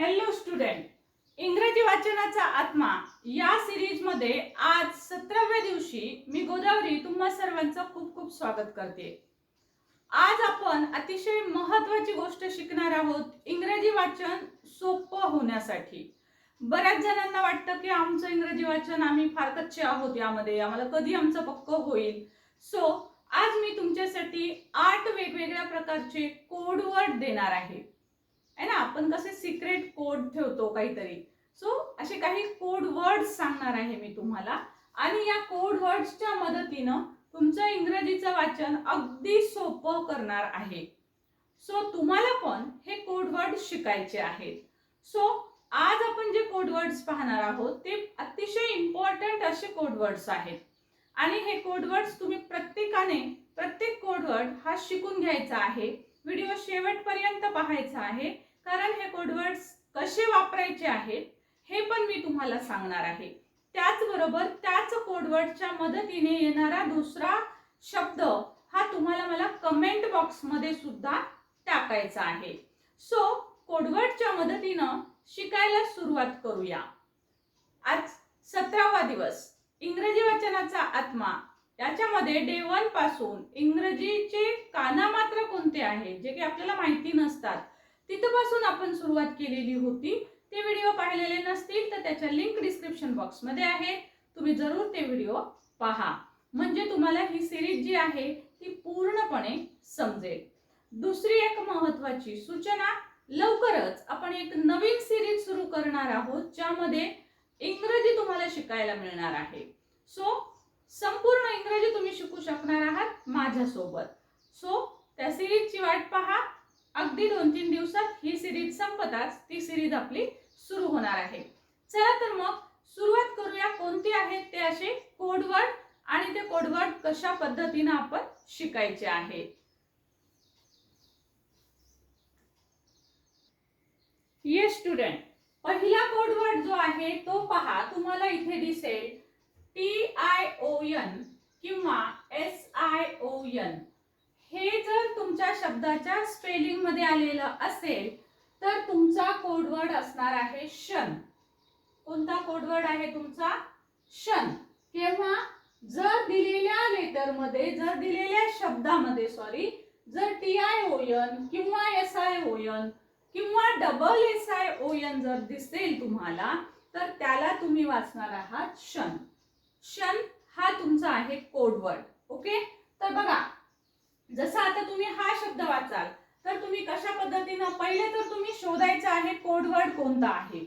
Hello student इंग्रजी वाचनाचा आत्मा या सिरीजमध्ये आज सतराव्या दिवशी मी गोदावरी तुम्हा सर्वांचं खूप खूप स्वागत करते. आज आपण अतिशय महत्वाची गोष्ट शिकणार आहोत इंग्रजी वाचन सोपं होण्यासाठी. बऱ्याच जणांना वाटतं की आमचं इंग्रजी वाचन आम्ही फार कच्चे आहोत यामध्ये आम्हाला कधी आमचं पक्क होईल. सो आज मी तुमच्यासाठी आठ वेगवेगळ्या प्रकारचे कोड वर्ड देणार आहे. आहे ना? आपण कसे सिक्रेट कोड ठेवतो काहीतरी. सो असे काही कोड वर्ड्स सांगणार आहे मी तुम्हाला. आणि या कोड वर्ड्सच्या मदतीनं तुमचं इंग्रजीचं वाचन अगदी सोपं करणार आहे. सो तुम्हाला पण हे कोड वर्ड शिकायचे आहेत. सो आज आपण जे कोड वर्ड्स पाहणार आहोत ते अतिशय इम्पॉर्टंट असे कोड वर्ड्स आहेत. आणि हे कोड वर्ड्स तुम्ही प्रत्येकाने प्रत्येक कोड वर्ड हा शिकून घ्यायचा आहे. व्हिडिओ शेवटपर्यंत पाहायचा आहे. कारण हे कोडवर्ड्स कसे वापरायचे आहेत हे पण मी तुम्हाला सांगणार आहे. त्याचबरोबर त्याच कोडवर्डच्या मदतीने येणारा दुसरा शब्द हा तुम्हाला मला कमेंट बॉक्समध्ये सुद्धा टाकायचा आहे. सो कोडवर्डच्या मदतीनं शिकायला सुरुवात करूया. आज सतरावा दिवस. इंग्रजी वाचनाचा आत्मा. याच्यामध्ये डे वनपासून इंग्रजीचे कानामात्र कोणते आहेत जे की आपल्याला माहिती नसतात तिथपासून आपण सुरुवात केलेली होती. ते व्हिडिओ पाहिलेले नसतील तर त्याच्या लिंक डिस्क्रिप्शन बॉक्समध्ये आहे. तुम्ही जरूर ते व्हिडिओ पहा. म्हणजे तुम्हाला ही सिरीज जी आहे ती पूर्णपणे समजेल. दुसरी एक महत्वाची सूचना लवकरच आपण एक नवीन सिरीज सुरू करणार आहोत ज्यामध्ये इंग्रजी तुम्हाला शिकायला मिळणार आहे. सो संपूर्ण इंग्रजी तुम्ही शिकू शकणार आहात माझ्यासोबत. सो त्या सिरीजची वाट पहा. अगदी दोन तीन दिवसात ही सिरीज संपताच ती सिरीज आपली सुरू होणार आहे. चला तर मग सुरुवात करूया कोणते आहेत ते असे कोडवर्ड आणि ते कोडवर्ड कशा पद्धतीने आपण शिकायचे आहे. ये स्टुडंट पहिला कोडवर्ड जो आहे तो पहा तुम्हाला इथे दिसेल. टी आय ओ एन किंवा एस आय ओ एन हे जर तुमच्या शब्दाच्या स्पेलिंगमध्ये आलेलं असेल तर तुमचा कोडवर्ड असणार आहे शन कोणता कोडवर्ड आहे तुमचा? शन किंवा जर दिलेल्या लेटरमध्ये जर दिलेल्या शब्दामध्ये सॉरी जर टी आय ओ एन किंवा एस आय ओ एन किंवा double S I O N जर दिसेल तुम्हाला तर त्याला तुम्ही वाचणार आहात शन शन हा तुमचा आहे कोडवर्ड ओके तर बघा जसं आता तुम्ही हा शब्द वाचाल तर तुम्ही कशा पद्धतीनं पहिले तर तुम्ही शोधायचं आहे कोडवर्ड कोणता आहे.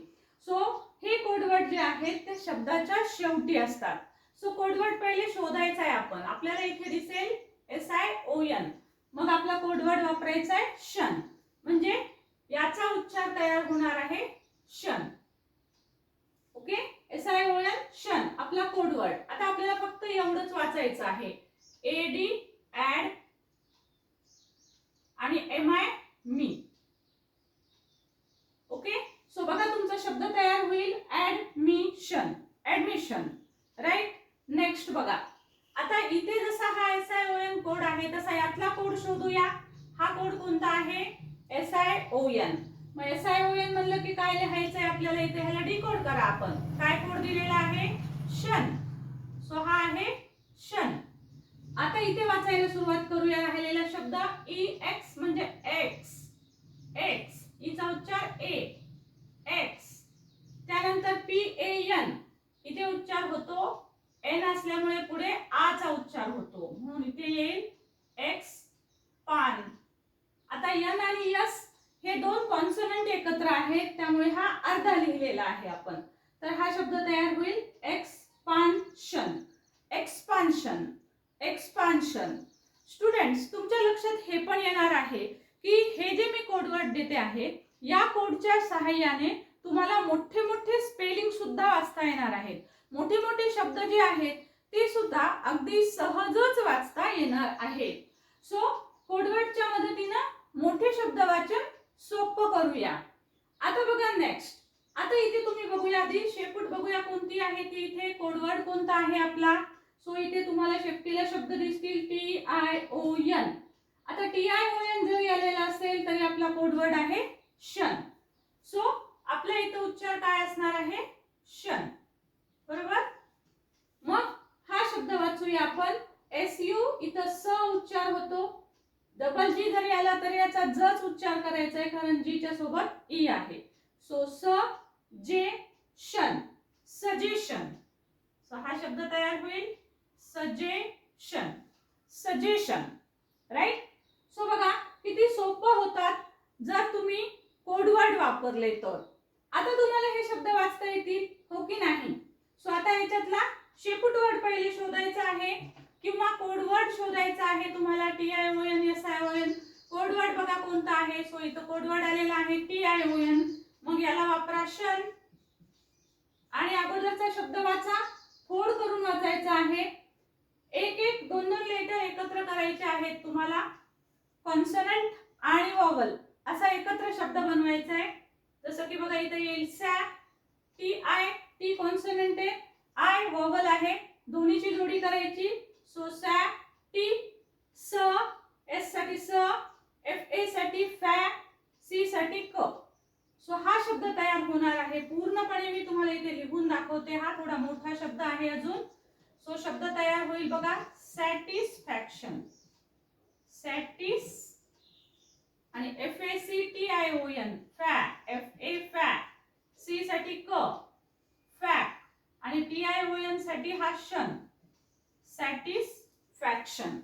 सो हे कोडवर्ड जे आहेत ते शब्दाच्या शेवटी असतात. सो कोडवर्ड पहिले शोधायचा आहे आपण. आपल्याला इथे दिसेल एस आय ओ एन मग आपला कोडवर्ड वापरायचा आहे शन म्हणजे याचा उच्चार तयार होणार आहे shun okay S I O N shun आपला कोडवर्ड आता आपल्याला फक्त एवढंच वाचायचं आहे. ए डी ऍड आणि एम आय मी ओके सो बघा तुमचा शब्द तयार होईल. ऍडमिशन ऍडमिशन राईट नेक्स्ट बघा. आता इथे जसा हा S I O N code आहे तसा यातला कोड शोधूया. हा कोड कोणता आहे? एस आय ओ एन मग एस आय ओ एन म्हणलं की काय लिहायचं आहे आपल्याला इथे? ह्याला डिकोड करा आपण. काय कोड दिलेला आहे? शन सो हा आहे शन आता इथे वाचायला सुरुवात करूया राहिलेला शब्द. ई एक्स म्हणजे एक्स एक्स हिचा उच्चार ए एक्स त्यानंतर पी ए एन इथे उच्चार होतो. एन असल्यामुळे पुढे आचा उच्चार होतो. म्हणून इथे येईल एक्स पान. आता एन आणि यस हे दोन कॉन्सोनंट एकत्र आहेत. त्यामुळे हा अर्धा लिहिलेला आहे आपण. तर हा शब्द तयार होईल. एक्सपान्शन एक्सपान्शन एक्सपान्शन स्टुडंट्स तुमच्या लक्षात हे पण येणार आहे की हे जे मी कोडवर्ड देते आहे या कोडच्या सहाय्याने तुम्हाला मोठे मोठे स्पेलिंग सुद्धा वाचता येणार आहेत. मोठे मोठे शब्द जे आहेत ते सुद्धा अगदी सहजच वाचता येणार आहे सो कोडवर्डच्या मदतीनं मोठे शब्द वाचन सोपं करूया. आता बघा नेक्स्ट आता इथे तुम्ही बघूया आधी शेपूट बघूया कोणती आहे ती इथे. कोडवर्ड कोणता आहे आपला? सो इथे तुम्हाला शेपटीला शब्द दिसतील टी आय ओ एन आता टी आय ओ एन जरी आलेला असेल तरी आपला कोडवर्ड आहे शन सो उच्चार काय असणार आहे? शन बरोबर? मग हा शब्द वाचूया आपण. एस यू इथं स उच्चार होतो. डबल जी जरी आला तरी याचा जच उच्चार करायचा आहे कारण जीच्या सोबत ई आहे. सो स जे शन सजेशन. सो हा शब्द तयार होईल. सजेशन. सजेशन. राईट सो बघा किती सोपं होतात जर तुम्ही कोडवर्ड वापरले तर. आता तुम्हाला हे शब्द वाचता येतील हो की नाही? सो आता याच्यातला शेपूट वर्ड पहिले शोधायचा आहे किंवा कोडवर्ड शोधायचा आहे तुम्हाला? T I O N S I O N code word बघा कोणता आहे? सो इथं कोडवर्ड आलेला आहे टी आय ओ एन मग याला वापरा शन. आणि अगोदरचा शब्द वाचा फोड करून वाचायचा आहे. एक एक दोन दोन लेटर एकत्र करायचे आहेत. तुम्हाला कॉन्सनंट आणि वॉवल असा एकत्र शब्द बनवायचा आहे. जसं की बघा इथे येईल सॅ टी आय टी कॉन्सनंट आहे. आय वॉवल आहे. दोन्हीची जोडी करायची. सो सॅ टी स एससाठी स एफ ए साठी फॅ सी साठी क. सो हा शब्द तयार होणार आहे. पूर्णपणे मी तुम्हाला इथे लिहून दाखवते. हा थोडा मोठा शब्द आहे अजून. सो शब्द तयार होईल बघा. सॅटिस्फॅक्शन सॅटिस आणि F A C T I O N फॅ F A फॅ सी साठी क. फॅक आणि टी आय ओ एनसाठी हा शन सॅटिस्फॅक्शन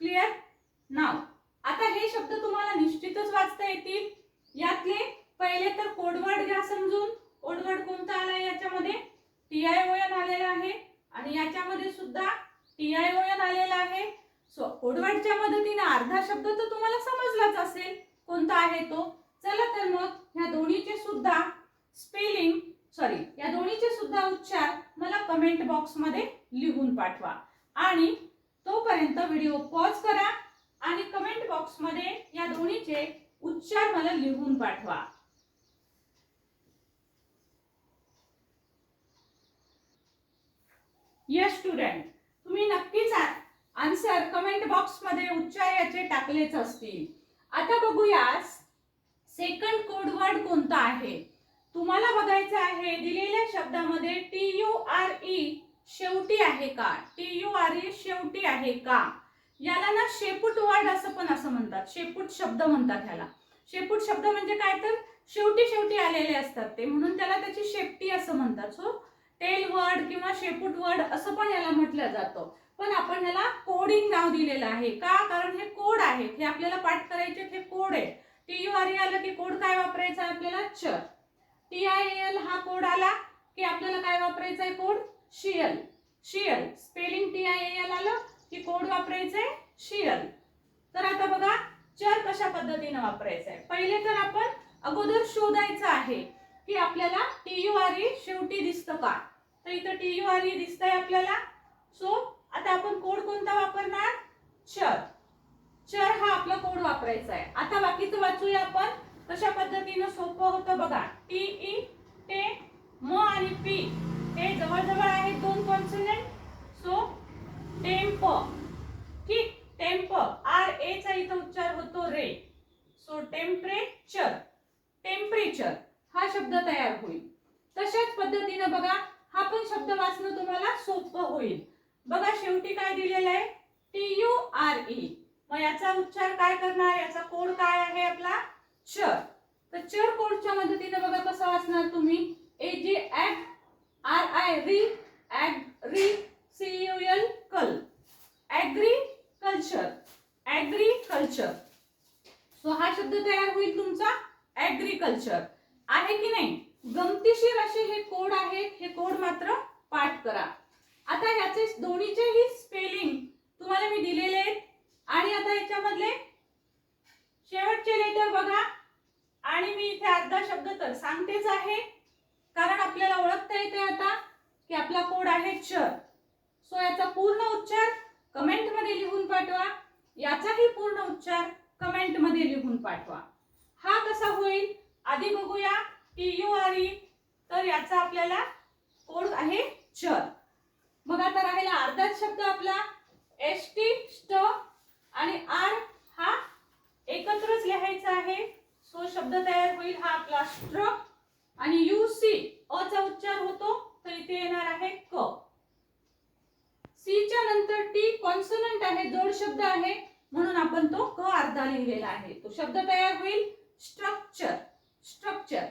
क्लिअर नाव आता हे शब्द तुम्हाला निश्चितच वाचता येतील. यातले पहिले तर कोडवर्ड घ्या समजून. कोडवर्ड कोणता आला याच्यामध्ये? टी आय ओ एन आलेला आहे. आणि याच्यामध्ये सुद्धा टी आय ओ एन आलेला आहे. सो कोडवर्डच्या मदतीने अर्धा शब्द तर तुम्हाला समजलाच असेल कोणता आहे तो. चला तर मग ह्या दोन्हीचे सुद्धा स्पेलिंग सॉरी या दोन्हीचे सुद्धा उच्चार मला कमेंट बॉक्समध्ये लिहून पाठवा. आणि तोपर्यंत व्हिडिओ पॉज करा आणि कमेंट बॉक्समध्ये या दोन्हीचे उच्चार मला लिहून पाठवा. यस स्टुडंट तुम्ही नक्कीच आन्सर कमेंट बॉक्समध्ये उच्चार याचे टाकलेच असतील. आता बघूया सेकंड कोड वर्ड कोणता आहे? तुम्हाला बघायचं आहे दिलेल्या शब्दामध्ये टी यू आर ई शेवटी आहे का? टी यू आर ई शेवटी आहे का? याला ना शेपूट वर्ड असं पण असं म्हणतात. शेपूट शब्द म्हणतात ह्याला. शेपूट शब्द म्हणजे काय तर शेवटी शेवटी आलेले असतात ते. म्हणून त्याला त्याची शेपटी असं म्हणतात. सो टेल वर्ड किंवा शेपूट वर्ड असं पण याला म्हटलं जातं. पण आपण याला कोडिंग नाव दिलेलं आहे. का? कारण हे कोड आहे. हे आपल्याला पाठ करायचे हे कोड आहे. टी यू आर आलं की कोड काय वापरायचा आहे आपल्याला? च. टी आय एल हा कोड आला की आपल्याला काय वापरायचा आहे कोड? शियल शियल स्पेलिंग टी आय एल आलं की कोड वापरायचा आहे? शियल तर आता बघा चर कशा पद्धतीने वापरायचं आहे? पहिले तर आपण अगोदर शोधायचं आहे. की आपल्याला टी यू आर ई शेवटी दिसतं का? तर इथं टी यू आर ई दिसतंय आपल्याला. सो आता आपण कोड कोणता वापरणार? चर. चर हा आपला कोड वापरायचा आहे आता बाकीचं वाचूया आपण. कशा पद्धतीनं सोपं होतं बघा. टी ई टे म आणि पी हे जवळजवळ आहेत दोन कॉन्सनंट सो टेम्प ठीक टेम्प आर एचा इथं उच्चार होतो रे. सो टेम्परेचर टेम्परेचर हा शब्द तयार होईल. तशाच पद्धतीनं बघा हा पण शब्द वाचणं तुम्हाला सोपं होईल. बघा शेवटी काय दिलेलं आहे? टी यू आर ई मग याचा उच्चार काय करणार? याचा कोड काय आहे आपला? चर. तर चर कोडच्या मदतीने बघा कसं वाचणार तुम्ही? A J ag R I ri ag ri C U L cul. Agriculture agriculture so हा शब्द तयार होईल तुमचा? ऍग्रीकल्चर आहे की नाही? गमतीशीर असे हे कोड आहेत हे कोड मात्र पाठ करा. आता ह्याचे दोन्हीचेही स्पेलिंग तुम्हाला मी दिलेले आहेत. आणि आता याच्यामधले शेवटचे लेटर बघा. आणि मी इथे अर्धा शब्द तर सांगतेच आहे. कारण आपल्याला ओळखता येते आता की आपला कोड आहे चर सो याचा पूर्ण उच्चार कमेंटमध्ये लिहून पाठवा. याचाही पूर्ण उच्चार कमेंटमध्ये लिहून पाठवा. हा कसा होईल? आधी बघूया टी यू आर ई तर याचा आपल्याला कोड आहे चर मग आता राहिला अर्धाच शब्द आपला एस टी स्ट आणि आर हा एकत्रच लिहायचा आहे. सो शब्द तयार होईल हा आपला स्ट्र. आणि यू सी अ चा उच्चार होतो तर इथे येणार आहे क. सी च्या नंतर टी कॉन्सोनंट आहे जोड शब्द आहे. म्हणून आपण तो क अर्धा लिहिलेला आहे. तो शब्द तयार होईल स्ट्रक्चर स्ट्रक्चर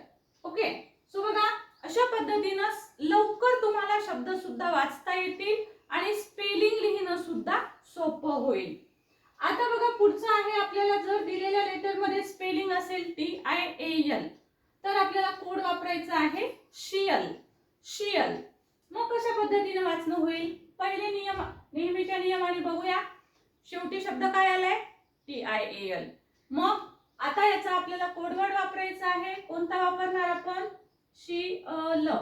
ओके सो बघा अशा पद्धतीनं लवकर तुम्हाला शब्द सुद्धा वाचता येतील आणि स्पेलिंग लिहिणं सुद्धा सोपं होईल. आता बघा पुढचं आहे आपल्याला जर दिलेल्या लेटरमध्ये स्पेलिंग असेल टी आय ए एल तर आपल्याला कोड वापरायचा आहे शियल शियल मग कशा पद्धतीने वाचणं होईल? पहिले नियम नेहमीच्या नियमाने बघूया. शेवटी शब्द काय आलाय? टी आय ए एल मग आता याचा आपल्याला कोडवर्ड वापरायचा आहे. कोणता वापरणार आपण? शी अ ल.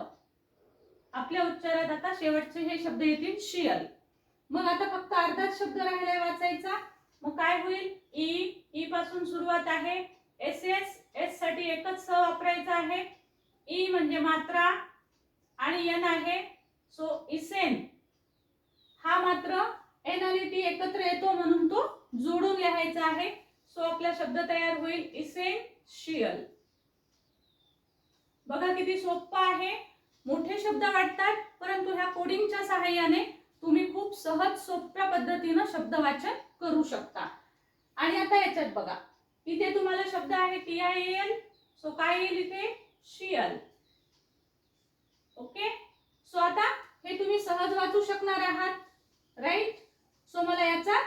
आपल्या उच्चारात आता शेवटचे हे शब्द येतील शियल मग आता फक्त अर्धाच शब्द राहिलाय वाचायचा. मग काय होईल? ई ई पासून सुरुवात आहे. एस एस एससाठी एकच स वापरायचा आहे. ई म्हणजे मात्रा आणि एन आहे. सो इसेन हा मात्र एन आणि टी एकत्र येतो म्हणून तो जोडून लिहायचा आहे. सो आपला शब्द तयार होईल इसेन्शियल बघा किती सोपं आहे. मोठे शब्द वाटतात परंतु ह्या कोडिंगच्या सहाय्याने तुम्ही खूप सहज सोप्या पद्धतीनं शब्द वाचन करू शकता. आणि आता याच्यात बघा. इथे तुम्हाला शब्द आहे टी आय एल सो काय येईल इथे? शियल ओके सो आता हे तुम्ही सहज वाचू शकणार आहात. राईट सो मला याचा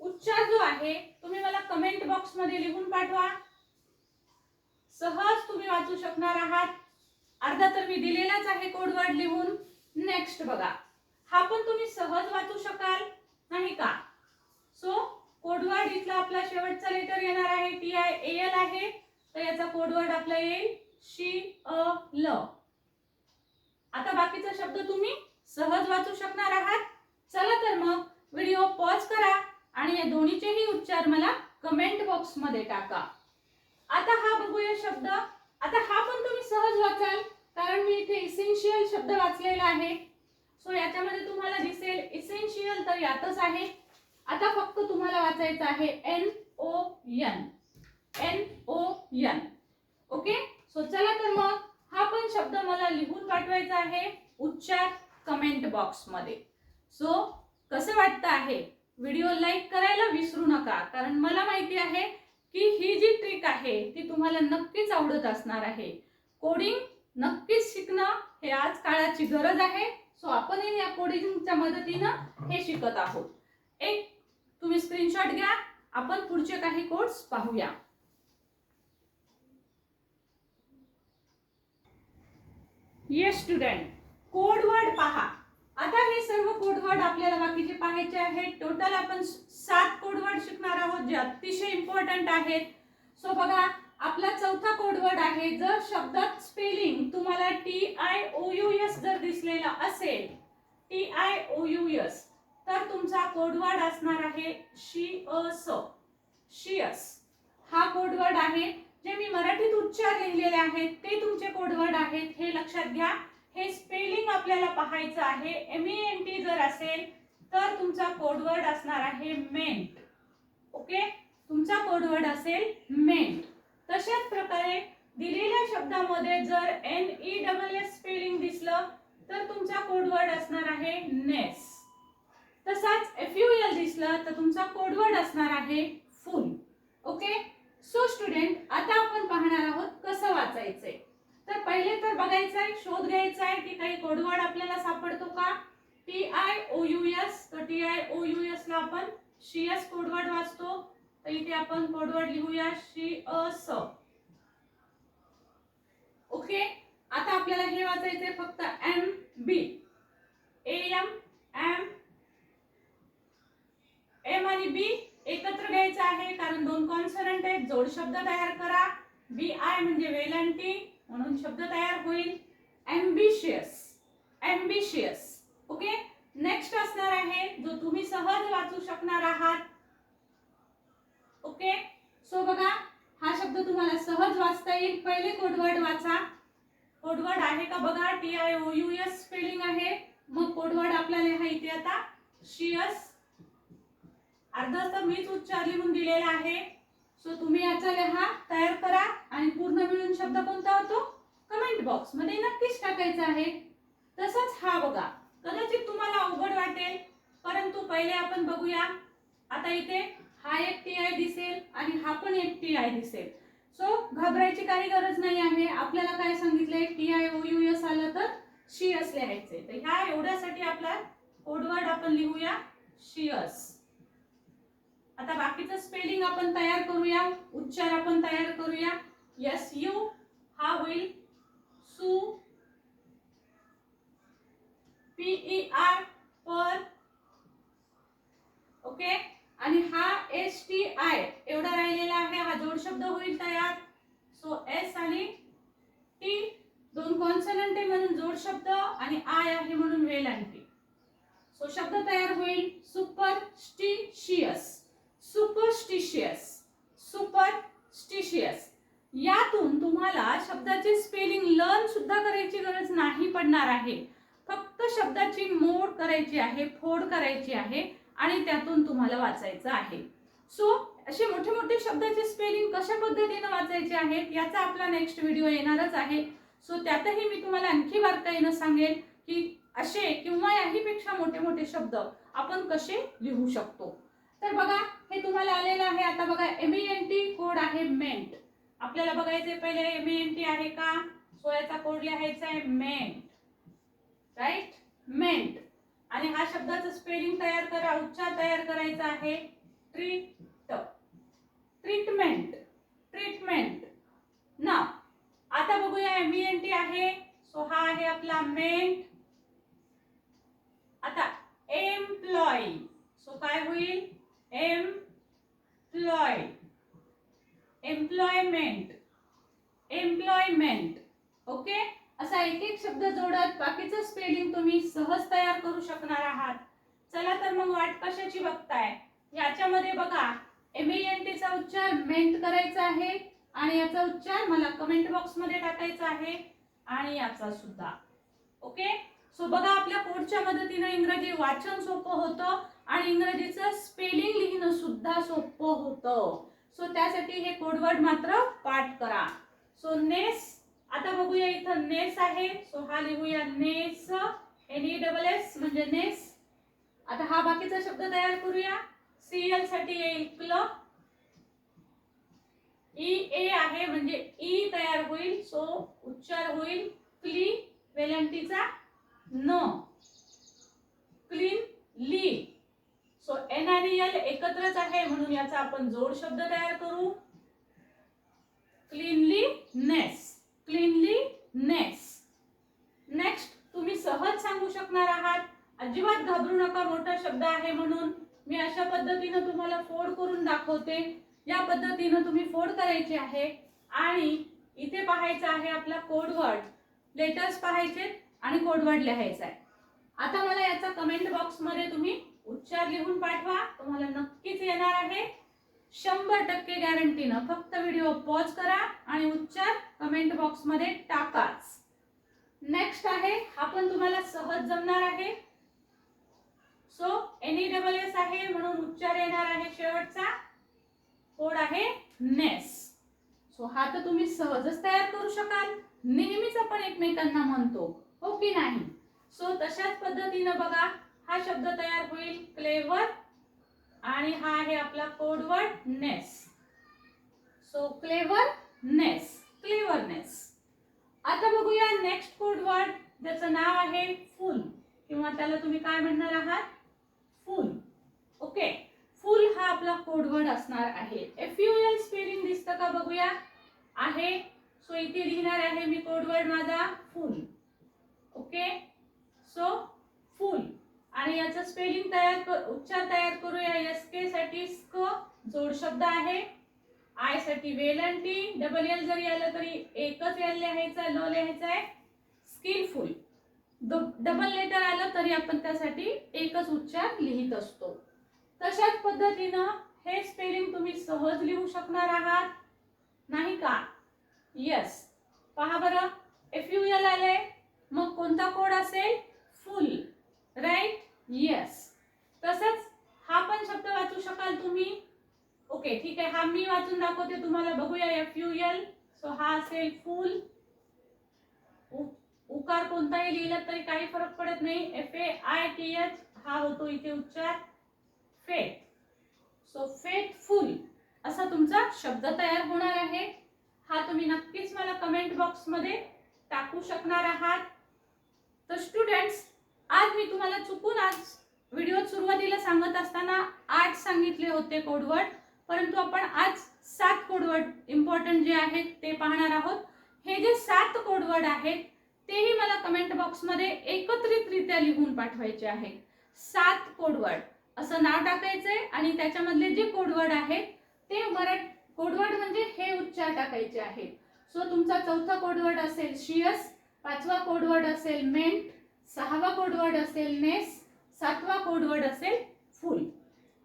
उच्चार जो आहे तुम्ही मला कमेंट बॉक्समध्ये लिहून पाठवा. सहज तुम्ही वाचू शकणार आहात. अर्धा तर मी दिलेलाच आहे कोडवर्ड लिहून. नेक्स्ट बघा. हा पण तुम्ही सहज वाचू शकाल नाही का? सो कोडवर्ड इथला आपला शेवटचा लेटर येणार आहे टी आय एल आहे. तर याचा कोडवर्ड आपला येईल शी अ ल आता बाकीचा शब्द तुम्ही सहज वाचू शकणार आहात. चला तर मग व्हिडिओ पॉज करा. आणि या दोन्हीचेही उच्चार मला कमेंट बॉक्समध्ये टाका. आता हा बघूया शब्द. आता हा पण तुम्ही सहज वाचाल कारण मी इथे इसेन्शियल शब्द वाचलेला आहे. सो याच्यामध्ये तुम्हाला दिसेल इसेन्शियल तर यातच आहे. आता फक्त तुम्हाला वाचायचं आहे N O N N O N okay so चला तर मग हा पण शब्द मला लिहून पाठवायचा आहे उच्चार कमेंट बॉक्समध्ये. सो कसं वाटतं आहे? व्हिडिओ लाईक करायला विसरू नका. कारण मला माहिती आहे की ही जी ट्रिक आहे ती तुम्हाला नक्कीच आवडत असणार आहे. कोडिंग नक्कीच शिकणं हे आज काळाची गरज आहे. सो आपणही या कोडिंगच्या मदतीनं हे शिकत आहोत. एक तुम्ही स्क्रीनशॉट घ्या. आपण पुढचे काही कोड्स पाहूया. येस स्टुडंट कोडवर्ड पहा. आता हे सर्व कोडवर्ड आपल्याला बाकीचे पाहायचे आहेत. टोटल आपण सात कोडवर्ड शिकणार आहोत जे अतिशय इम्पॉर्टंट आहेत. सो बघा आपला चौथा कोडवर्ड आहे. जर शब्दात स्पेलिंग तुम्हाला T I O U S जर दिसलेला असेल T I O U S तर तुमचा कोडवर्ड असणार आहे शी अ स शियस हा कोडवर्ड आहे जे मी मराठीत उच्चार लिहिलेले आहेत. ते तुमचे कोडवर्ड आहेत. हे लक्षात घ्या. हे स्पेलिंग आपल्याला पाहायचं आहे. एम एन टी जर असेल तर तुमचा कोडवर्ड असणार आहे मेंट ओके तुमचा कोडवर्ड असेल मेंट तशाच प्रकारे दिलेल्या शब्दामध्ये जर N E double S spelling दिसलं तर तुमचा कोडवर्ड असणार आहे नेस तसाच एफ यू एल दिसलं तर तुमचा कोडवर्ड असणार आहे फुल ओके सो स्टुडंट आता आपण पाहणार आहोत कसं वाचायचंय. तर पहिले तर बघायचं आहे शोध घ्यायचा आहे की काही कोडवर्ड आपल्याला सापडतो का? T I O U S तर T I O U S ला आपण शियस कोडवर्ड वाचतो. तर इथे आपण कोडवर्ड लिहूया शी अ स ओके आता आपल्याला हे वाचायचंय फक्त M B A M M M आणि बी एकत्र घ्यायचं आहे कारण दोन कॉन्सनंट आहेत. जोड शब्द तयार करा. बी आय म्हणजे वेलांटी म्हणून शब्द तयार होईल. एम्बिशियस एम्बिशियस ओके नेक्स्ट असणार आहे जो तुम्ही सहज वाचू शकणार आहात. ओके सो बघा हा शब्द तुम्हाला सहज वाचता येईल. पहिले कोडवर्ड वाचा. कोडवर्ड आहे का बघा? T I O U S spelling आहे. मग कोडवर्ड आपल्याला लिहा इथे आता. शियस अर्धा तर मीच उच्चार लिहून दिलेला आहे. सो तुम्ही याचा लिहा तयार करा आणि पूर्ण मिळून शब्द कोणता होतो? कमेंट बॉक्समध्ये नक्कीच टाकायचा आहे. तसंच हा बघा कदाचित तुम्हाला अवघड वाटेल परंतु पहिले आपण बघूया. आता इथे हा एक टी आय दिसेल आणि हा पण एक टी आय दिसेल. सो घाबरायची काही गरज नाही आहे. आपल्याला काय सांगितलंय? T I O U S आलं तर शी शियस लिहायचे तर ह्या एवढ्यासाठी आपला कोडवर्ड आपण लिहूया शियस आता बाकीचं स्पेलिंग आपण तयार करूया उच्चार आपण तयार करूया. एस यू हा होईल सु पीई आर पर ओके आणि हा एस टी आय एवढा राहिलेला आहे. हा जोड शब्द होईल तयार. सो एस आणि टी दोन कॉन्सनंट आहे म्हणून जोड शब्द आणि आय आहे म्हणून वेलांटी सो शब्द तयार होईल. सुपर सुपरस्टिशियस सुपरस्टिशियस सुपरस्टिशियस यातून तुम्हाला शब्दाचे स्पेलिंग लर्न सुद्धा करायची गरज नाही पडणार आहे. फक्त शब्दाची मोड करायची आहे फोड करायची आहे आणि त्यातून तुम्हाला वाचायचं आहे. सो असे मोठे मोठे शब्दाचे स्पेलिंग कशा पद्धतीने वाचायचे आहेत याचा आपला नेक्स्ट व्हिडिओ येणारच आहे. सो त्यातही मी तुम्हाला आणखी बारकाईनं सांगेल की असे किंवा याहीपेक्षा मोठे मोठे शब्द आपण कसे लिहू शकतो. तर बघा हे तुम्हाला आलेलं आहे. आता बघा एम एन टी कोड आहे मेंट आपल्याला बघायचे पहिले एम एन टी आहे का? सोयाचा कोड लिहायचा आहे मेंट राईट मेंट आणि हा शब्दाचं स्पेलिंग तयार करा उच्चार तयार करायचा आहे. ट्रीट ट्रीटमेंट ट्रीटमेंट ना आता बघूया एम एन टी आहे. सो हा आहे आपला मेंट आता एम्प्लॉई सो काय होईल? एम्प्लॉय एम्प्लॉयमेंट एम्प्लॉयमेंट ओके असा एक एक शब्द जोडत बाकीचं स्पेलिंग तुम्ही सहज तयार करू शकणार आहात. चला तर मग वाट कशाची बघताय? याच्यामध्ये बघा एम एन टीचा उच्चार मेंट करायचा आहे आणि याचा उच्चार मला कमेंट बॉक्समध्ये टाकायचा आहे आणि याचा सुद्धा. ओके सो बघा आपल्या कोडच्या मदतीनं इंग्रजी वाचन सोपं होतं. आणि इंग्रजीचं स्पेलिंग लिहिणं सुद्धा सोपं होतं. सो त्यासाठी हे कोडवर्ड मात्र पाठ करा. सो नेस आता बघूया इथं नेस आहे. सो हा लिहूया ness N E double S म्हणजे नेस आता हा बाकीचा शब्द तयार करूया. सीएलसाठी येईल क्ल ई ए आहे म्हणजे ई तयार होईल. सो उच्चार होईल. क्ली वेलंटीचा न. क्लीन ली. सो एन आणि एल एकत्रच आहे म्हणून याचा आपण जोड शब्द तयार करू. क्लिनलीनेस क्लिनलीनेस नेक्स्ट तुम्ही सहज सांगू शकणार आहात. अजिबात घाबरू नका मोठा शब्द आहे म्हणून. मी अशा पद्धतीनं तुम्हाला फोड करून दाखवते. या पद्धतीनं तुम्ही फोड करायचे आहे. आणि इथे पाहायचं आहे आपला कोडवर्ड लेटर्स पाहायचे आणि कोडवर्ड लिहायचा आहे आता मला याचा कमेंट बॉक्समध्ये तुम्ही लिहून पाठवा. तुम्हाला नक्कीच येणार आहे. शंभर टक्के गॅरंटीनं फक्त व्हिडिओ पॉज करा आणि उच्चार कमेंट बॉक्समध्ये टाकाच. नेक्स्ट आहे हा पण तुम्हाला सहज जमणार आहे. सो एनी डबल एस आहे म्हणून उच्चार येणार आहे शेवटचा. कोड आहे नेस सो हा तर तुम्ही सहजच तयार करू शकाल. नेहमीच आपण एकमेकांना म्हणतो हो की नाही? सो तशाच पद्धतीनं बघा. हा शब्द तयार होईल क्लेवर आणि हा आहे आपला code word ness so clever ness cleverness आता बघूया नेक्स्ट कोडवर्ड ज्याचं नाव आहे फुल. किंवा त्याला तुम्ही काय म्हणणार आहात? फुल. ओके फुल हा आपला कोडवर्ड असणार आहे. एफ यू एल स्पेलिंग दिसतं का बघूया? आहे. सो इथे लिहिणार आहे मी कोडवर्ड माझा फुल. Okay so full. आणि याचं स्पेलिंग तयार कर उच्चार तयार करूया. एस के साठी स्क जोड शब्द आहे. आयसाठी वेलंटी डबल एल जरी आलं तरी एकच एल लिहायचा ल लिहायचा आहे. स्किलफुल डबल लेटर आलं तरी आपण त्यासाठी एकच उच्चार लिहित असतो. तशाच पद्धतीनं हे स्पेलिंग तुम्ही सहज लिहू शकणार आहात. नाही का? यस पहा बरं. एफ यू एल आले मग कोणता कोड असेल? फुल राईट येस तसंच हा पण शब्द वाचू शकाल तुम्ही. ओके ठीक आहे. हा मी वाचून दाखवते तुम्हाला. बघूया एफ यू एल सो हा असेल फुल. उकार कोणताही लिहिला तरी काही फरक पडत नाही. F A I T H हा होतो इथे उच्चार. फेट सो फेटफुल असा तुमचा शब्द तयार होणार आहे. हा तुम्ही नक्कीच मला कमेंट बॉक्समध्ये टाकू शकणार आहात. तर स्टुडंट्स आज मी तुम्हाला चुकून आज व्हिडिओ सुरुवातीला सांगत असताना आठ सांगितले होते कोडवर्ड परंतु आपण आज सात कोडवर्ड इम्पॉर्टंट जे आहेत ते पाहणार आहोत. हे जे सात कोडवर्ड आहेत तेही मला कमेंट बॉक्समध्ये एकत्रितरित्या लिहून पाठवायचे आहे सात कोडवर्ड. असं नाव टाकायचंय आणि त्याच्यामधले जे कोडवर्ड आहेत ते मराठी कोडवर्ड म्हणजे हे उच्चार टाकायचे आहेत. सो तुमचा चौथा कोडवर्ड असेल शियस पाचवा कोडवर्ड असेल मेंट सहावा कोडवर्ड असेल नेस सातवा कोडवर्ड असेल फुल.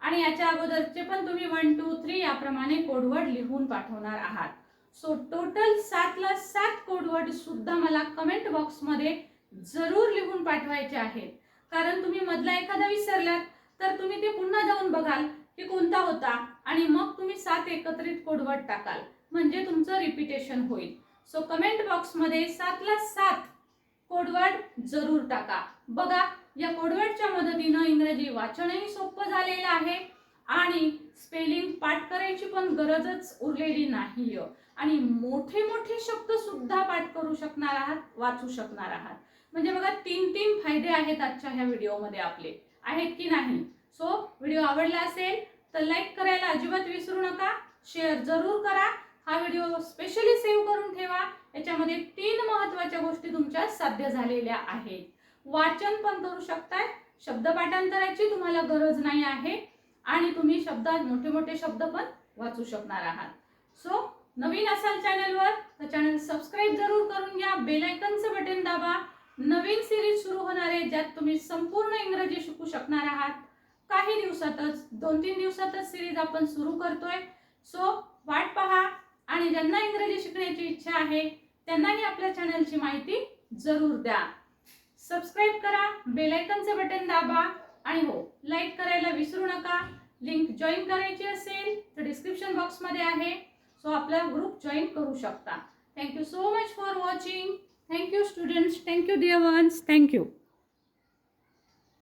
आणि याच्या अगोदरचे पण तुम्ही वन टू थ्री याप्रमाणे कोडवर्ड लिहून पाठवणार आहात. सो टोटल सातला सात कोडवर्ड सुद्धा मला कमेंट बॉक्समध्ये जरूर लिहून पाठवायचे आहेत. कारण तुम्ही मधला एखादा विसरलात तर तुम्ही ते पुन्हा जाऊन बघाल की कोणता होता आणि मग तुम्ही सात एकत्रित कोडवर्ड टाकाल. म्हणजे तुमचं रिपिटेशन होईल. सो कमेंट बॉक्समध्ये सातला सात कोडवर्ड जरूर टाका. बघा या कोडवर्डच्या मदतीनं इंग्रजी वाचनही सोपं झालेलं आहे आणि स्पेलिंग पाठ करायची पण गरजच उरलेली नाही आणि मोठे मोठे शब्द सुद्धा पाठ करू शकणार आहात वाचू शकणार आहात. म्हणजे बघा तीन तीन फायदे आहेत आजच्या ह्या व्हिडिओमध्ये आपले. आहेत की नाही? सो व्हिडिओ आवडला असेल तर लाईक करायला अजिबात विसरू नका. शेअर जरूर करा. हा व्हिडिओ स्पेशली सेव्ह करून ठेवा. याच्यामध्ये तीन महत्त्वाच्या गोष्टी तुमच्या साध्य झालेल्या आहेत. वाचन पण करू शकताय. शब्द पाठांतराची तुम्हाला गरज नाही आहे आणि तुम्ही शब्दात मोठे मोठे शब्द पण वाचू शकणार आहात. सो नवीन असाल चॅनलवर तर चॅनल सबस्क्राईब जरूर करून घ्या. बेलायकनचं बटन दाबा. नवीन सिरीज सुरू होणार आहे ज्यात तुम्ही संपूर्ण इंग्रजी शिकू शकणार आहात. काही दिवसातच दोन तीन दिवसातच सिरीज आपण सुरू करतोय. सो वाट पहा. आणि ज्यांना इंग्रजी शिकण्याची इच्छा आहे त्यांनाही आपल्या चॅनलची माहिती जरूर द्या. सबस्क्राईब करा बेल आयकनचे बटन दाबा आणि हो लाईक करायला विसरू नका. लिंक जॉईन करायची असेल तर डिस्क्रिप्शन बॉक्समध्ये आहे. सो आपला ग्रुप जॉईन करू शकता. Thank you so much for watching thank you students thank you dear ones thank you